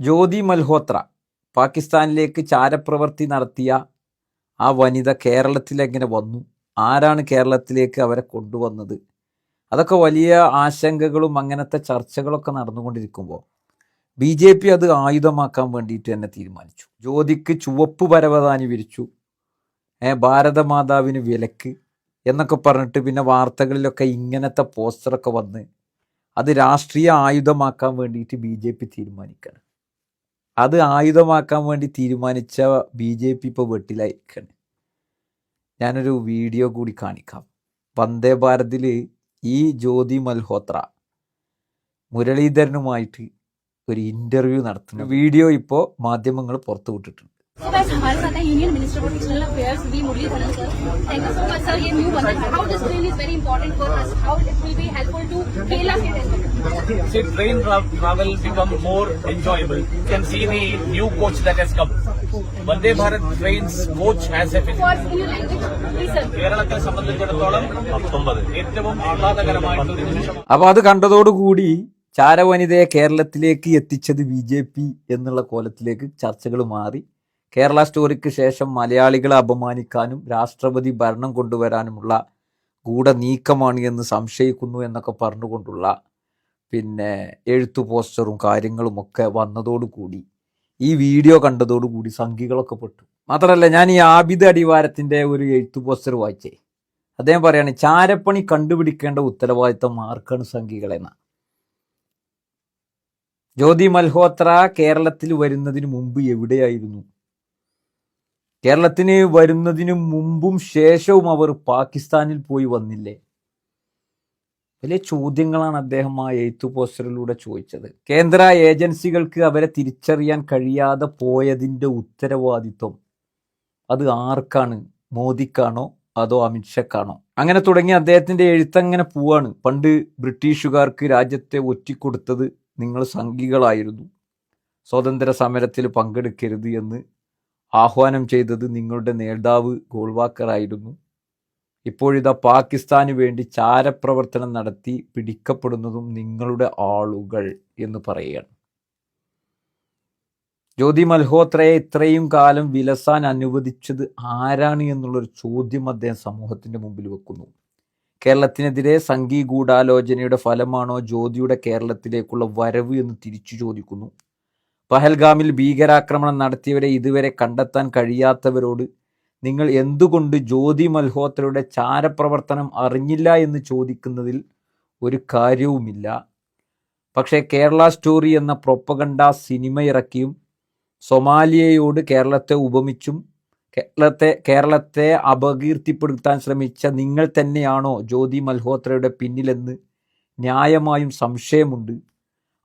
ജ്യോതി മൽഹോത്ര പാകിസ്ഥാനിലേക്ക് ചാരപ്രവർത്തി നടത്തിയ ആ വനിത കേരളത്തിലെങ്ങനെ വന്നു? ആരാണ് കേരളത്തിലേക്ക് അവരെ കൊണ്ടുവന്നത്? അതൊക്കെ വലിയ ആശങ്കകളും അങ്ങനത്തെ ചർച്ചകളൊക്കെ നടന്നുകൊണ്ടിരിക്കുമ്പോൾ ബി ജെ പി അത് ആയുധമാക്കാൻ വേണ്ടിയിട്ട് തന്നെ തീരുമാനിച്ചു. ജ്യോതിക്ക് ചുവപ്പ് പരവതാനി വിരിച്ചു. ഭാരതമാതാവിന് വിലക്ക് എന്നൊക്കെ പറഞ്ഞിട്ട് പിന്നെ വാർത്തകളിലൊക്കെ ഇങ്ങനത്തെ പോസ്റ്ററൊക്കെ വന്ന് അത് രാഷ്ട്രീയ ആയുധമാക്കാൻ വേണ്ടിയിട്ട് ബി ജെ പി തീരുമാനിക്കുകയാണ് അത് ആയുധമാക്കാൻ വേണ്ടി തീരുമാനിച്ച ബി ജെ പി ഇപ്പോൾ വെട്ടിലായിരിക്കുകയാണ് ഞാനൊരു വീഡിയോ കൂടി കാണിക്കാം. വന്ദേ ഭാരതിൽ ഈ ജ്യോതി മൽഹോത്ര മുരളീധരനുമായിട്ട് ഒരു ഇന്റർവ്യൂ നടത്തുന്നു. വീഡിയോ ഇപ്പോൾ മാധ്യമങ്ങൾ പുറത്തു വിട്ടിട്ടുണ്ട് So guys, हमारे साथ है union minister for external affairs V Muraleedharan sir thank you so much sir ये न्यू बंदर how this train is very important for us how it will be helpful to Kerala state as well See, train tra- travel become more enjoyable. You can see the new coach that has come. Vande Bharat trains coach has a for in your language please sir കേരളത്തെ സംബന്ധിച്ചിടത്തോളം പത്തൊമ്പത് ഏറ്റവും ആഹ്ലാദകരമായിട്ടുള്ള ഒരു നിമിഷം അപ്പോൾ അത് കണ്ടതോടുകൂടി ചാരവനിതയെ കേരളത്തിലേക്ക് എത്തിച്ചത് ബി ജെ പി എന്നുള്ള കോലത്തിലേക്ക് ചർച്ചകൾ മാറി കേരള സ്റ്റോറിക്ക് ശേഷം മലയാളികളെ അപമാനിക്കാനും രാഷ്ട്രപതി ഭരണം കൊണ്ടുവരാനുമുള്ള ഗൂഢ നീക്കമാണ് എന്ന് സംശയിക്കുന്നു എന്നൊക്കെ പറഞ്ഞുകൊണ്ടുള്ള പിന്നെ എഴുത്തു പോസ്റ്ററും കാര്യങ്ങളുമൊക്കെ വന്നതോടുകൂടി ഈ വീഡിയോ കണ്ടതോടുകൂടി സംഖികളൊക്കെ പെട്ടു. മാത്രമല്ല ഞാൻ ഈ ആബിദ് അടിവാരത്തിന്റെ ഒരു എഴുത്തു പോസ്റ്റർ വായിച്ചേ. അദ്ദേഹം പറയാണ് ചാരപ്പണി കണ്ടുപിടിക്കേണ്ട ഉത്തരവാദിത്തം ആർക്കാണ് സംഘികളെന്ന ജ്യോതി മൽഹോത്ര കേരളത്തിൽ വരുന്നതിന് മുമ്പ് എവിടെയായിരുന്നു? കേരളത്തിന് വരുന്നതിനു മുമ്പും ശേഷവും അവർ പാകിസ്ഥാനിൽ പോയി വന്നില്ലേ? വലിയ ചോദ്യങ്ങളാണ് അദ്ദേഹം ആ എഴുത്തു പോസ്റ്ററിലൂടെ ചോദിച്ചത്. കേന്ദ്ര ഏജൻസികൾക്ക് അവരെ തിരിച്ചറിയാൻ കഴിയാതെ പോയതിന്റെ ഉത്തരവാദിത്വം അത് ആർക്കാണ്? മോദിക്കാണോ അതോ അമിത്ഷക്കാണോ? അങ്ങനെ തുടങ്ങി അദ്ദേഹത്തിന്റെ എഴുത്തങ്ങനെ പോവാണ്. പണ്ട് ബ്രിട്ടീഷുകാർക്ക് രാജ്യത്തെ ഒറ്റിക്കൊടുത്തത് നിങ്ങൾ സംഘികളായിരുന്നു. സ്വാതന്ത്ര്യ സമരത്തിൽ പങ്കെടുക്കരുത് എന്ന് ആഹ്വാനം ചെയ്തത് നിങ്ങളുടെ നേതാവ് ഗോൾവാക്കറായിരുന്നു. ഇപ്പോഴിതാ പാകിസ്ഥാന് വേണ്ടി ചാരപ്രവർത്തനം നടത്തി പിടിക്കപ്പെടുന്നതും നിങ്ങളുടെ ആളുകൾ എന്ന് പറയുകയാണ്. ജ്യോതി മൽഹോത്രയെ ഇത്രയും കാലം വിലസാൻ അനുവദിച്ചത് ആരാണ് എന്നുള്ളൊരു ചോദ്യം അദ്ദേഹം സമൂഹത്തിന്റെ മുമ്പിൽ വെക്കുന്നു. കേരളത്തിനെതിരെ സംഘീ ഗൂഢാലോചനയുടെ ഫലമാണോ ജ്യോതിയുടെ കേരളത്തിലേക്കുള്ള വരവ് എന്ന് തിരിച്ചു ചോദിക്കുന്നു. പഹൽഗാമിൽ ഭീകരാക്രമണം നടത്തിയവരെ ഇതുവരെ കണ്ടെത്താൻ കഴിയാത്തവരോട് നിങ്ങൾ എന്തുകൊണ്ട് ജ്യോതി മൽഹോത്രയുടെ ചാരപ്രവർത്തനം അറിഞ്ഞില്ല എന്ന് ചോദിക്കുന്നതിൽ ഒരു കാര്യവുമില്ല. പക്ഷേ കേരള സ്റ്റോറി എന്ന പ്രൊപ്പഗണ്ട സിനിമ ഇറക്കിയും സൊമാലിയയോട് കേരളത്തെ ഉപമിച്ചും കേരളത്തെ കേരളത്തെ അപകീർത്തിപ്പെടുത്താൻ ശ്രമിച്ച നിങ്ങൾ തന്നെയാണോ ജ്യോതി മൽഹോത്രയുടെ പിന്നിലെന്ന് ന്യായമായും സംശയമുണ്ട്.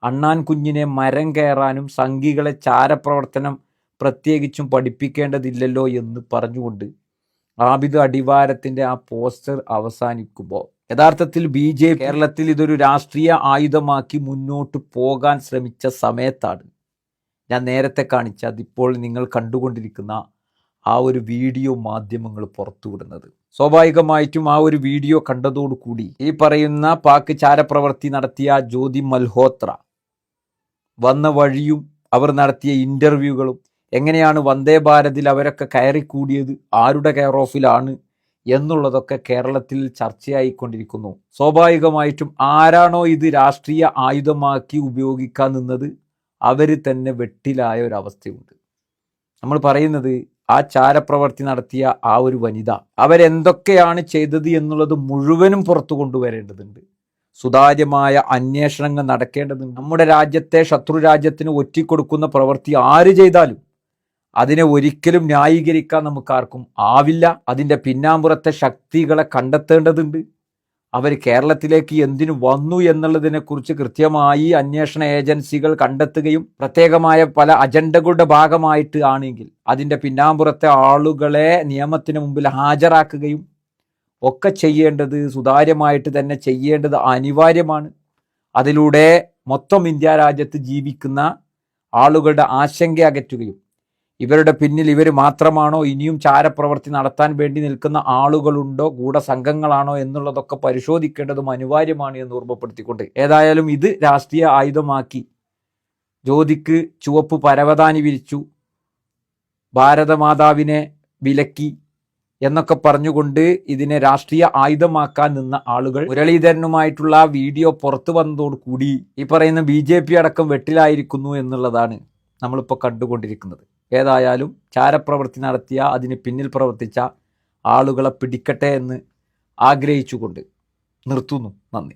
അണ്ണാൻ കുഞ്ഞിനെ മരം കയറാനും സംഘികളെ ചാരപ്രവർത്തനം പ്രത്യേകിച്ചും പഠിപ്പിക്കേണ്ടതില്ലല്ലോ എന്ന് പറഞ്ഞുകൊണ്ട് ആബിദ് അടിവാരത്തിന്റെ ആ പോസ്റ്റർ അവസാനിക്കുമ്പോൾ യഥാർത്ഥത്തിൽ ബി ജെ കേരളത്തിൽ ഇതൊരു രാഷ്ട്രീയ ആയുധമാക്കി മുന്നോട്ട് പോകാൻ ശ്രമിച്ച സമയത്താണ് ഞാൻ നേരത്തെ കാണിച്ച അതിപ്പോൾ നിങ്ങൾ കണ്ടുകൊണ്ടിരിക്കുന്ന ആ ഒരു വീഡിയോ മാധ്യമങ്ങൾ പുറത്തുവിടുന്നത്. സ്വാഭാവികമായിട്ടും ആ ഒരു വീഡിയോ കണ്ടതോടുകൂടി ഈ പറയുന്ന പാക് ചാരപ്രവർത്തി നടത്തിയ ജ്യോതി മൽഹോത്ര വന്ന വഴിയും അവർ നടത്തിയ ഇന്റർവ്യൂകളും എങ്ങനെയാണ് വന്ദേ ഭാരതിൽ അവരൊക്കെ കയറിക്കൂടിയത് ആരുടെ കെയർ ഓഫിലാണ് എന്നുള്ളതൊക്കെ കേരളത്തിൽ ചർച്ചയായിക്കൊണ്ടിരിക്കുന്നു. സ്വാഭാവികമായിട്ടും ആരാണോ ഇത് രാഷ്ട്രീയ ആയുധമാക്കി ഉപയോഗിക്കാൻ നിന്നത് അവർ തന്നെ വെട്ടിലായ ഒരവസ്ഥയുണ്ട് നമ്മൾ പറയുന്നത് ആ ചാരപ്രവർത്തി നടത്തിയ ആ ഒരു വനിത അവരെന്തൊക്കെയാണ് ചെയ്തത് എന്നുള്ളത് മുഴുവനും പുറത്തു കൊണ്ടുവരേണ്ടതുണ്ട്. സുതാര്യമായ അന്വേഷണങ്ങൾ നടക്കേണ്ടത് നമ്മുടെ രാജ്യത്തെ ശത്രു രാജ്യത്തിന് ഒറ്റിക്കൊടുക്കുന്ന പ്രവൃത്തി ആര് ചെയ്താലും അതിനെ ഒരിക്കലും ന്യായീകരിക്കാൻ നമുക്കാർക്കും ആവില്ല. അതിന്റെ പിന്നാമ്പുറത്തെ ശക്തികളെ കണ്ടെത്തേണ്ടതുണ്ട്. അവർ കേരളത്തിലേക്ക് എന്തിനു വന്നു എന്നുള്ളതിനെക്കുറിച്ച് കൃത്യമായി അന്വേഷണ ഏജൻസികൾ കണ്ടെത്തുകയും പ്രത്യേകമായ പല അജണ്ടകളുടെ ഭാഗമായിട്ട് ആണെങ്കിൽ അതിന്റെ പിന്നാമ്പുറത്തെ ആളുകളെ നിയമത്തിന് മുമ്പിൽ ഹാജരാക്കുകയും ഒക്കെ ചെയ്യേണ്ടത് സുതാര്യമായിട്ട് തന്നെ ചെയ്യേണ്ടത് അനിവാര്യമാണ്. അതിലൂടെ മൊത്തം ഇന്ത്യ രാജ്യത്ത് ജീവിക്കുന്ന ആളുകളുടെ ആശങ്ക അകറ്റുകയും ഇവരുടെ പിന്നിൽ ഇവർ മാത്രമാണോ ഇനിയും ചാരപ്രവൃത്തി നടത്താൻ വേണ്ടി നിൽക്കുന്ന ആളുകളുണ്ടോ ഗൂഢസംഘങ്ങളാണോ എന്നുള്ളതൊക്കെ പരിശോധിക്കേണ്ടതും അനിവാര്യമാണ് എന്ന് ഓർമ്മപ്പെടുത്തിക്കൊണ്ട് ഏതായാലും ഇത് രാഷ്ട്രീയ ആയുധമാക്കി. ജ്യോതിക്ക് ചുവപ്പ് പരവതാനി വിരിച്ചു. ഭാരതമാതാവിനെ വിലക്കി എന്നൊക്കെ പറഞ്ഞുകൊണ്ട് ഇതിനെ രാഷ്ട്രീയ ആയുധമാക്കാൻ നിന്ന ആളുകൾ മുരളീധരനുമായിട്ടുള്ള വീഡിയോ പുറത്തു വന്നതോട് കൂടി ഈ പറയുന്ന ബി ജെ പി അടക്കം വെട്ടിലായിരിക്കുന്നു എന്നുള്ളതാണ് നമ്മളിപ്പോൾ കണ്ടുകൊണ്ടിരിക്കുന്നത്. ഏതായാലും ചാരപ്രവൃത്തി നടത്തിയ അതിന് പിന്നിൽ പ്രവർത്തിച്ച ആളുകളെ പിടിക്കട്ടെ എന്ന് ആഗ്രഹിച്ചുകൊണ്ട് നിർത്തുന്നു. നന്ദി.